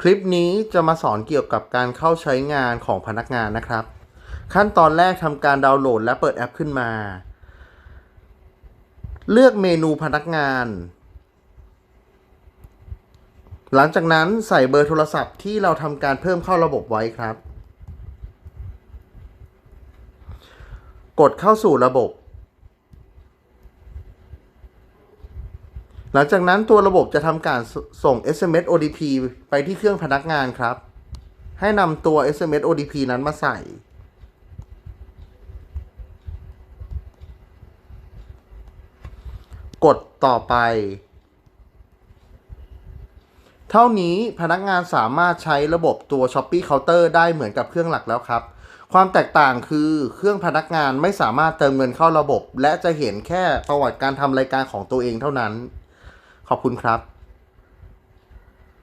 คลิปนี้จะมาสอนเกี่ยวกับการเข้าใช้งานของพนักงานนะครับ ขั้นตอนแรกทำการดาวน์โหลดและเปิดแอปขึ้นมา เลือกเมนูพนักงาน หลังจากนั้นใส่เบอร์โทรศัพท์ที่เราทำการเพิ่มเข้าระบบไว้ครับ กดเข้าสู่ระบบ หลังจากนั้นตัวระบบจะทำการส่ง SMS OTP ไปที่เครื่องพนักงานครับ ให้นำตัว SMS OTP นั้นมาใส่ กดต่อไป เท่านี้พนักงานสามารถใช้ระบบตัว Shopee Counter ได้เหมือนกับเครื่องหลักแล้วครับ ความแตกต่างคือเครื่องพนักงานไม่สามารถเติมเงินเข้าระบบ และจะเห็นแค่ประวัติการทำรายการของตัวเองเท่านั้น ขอบคุณครับ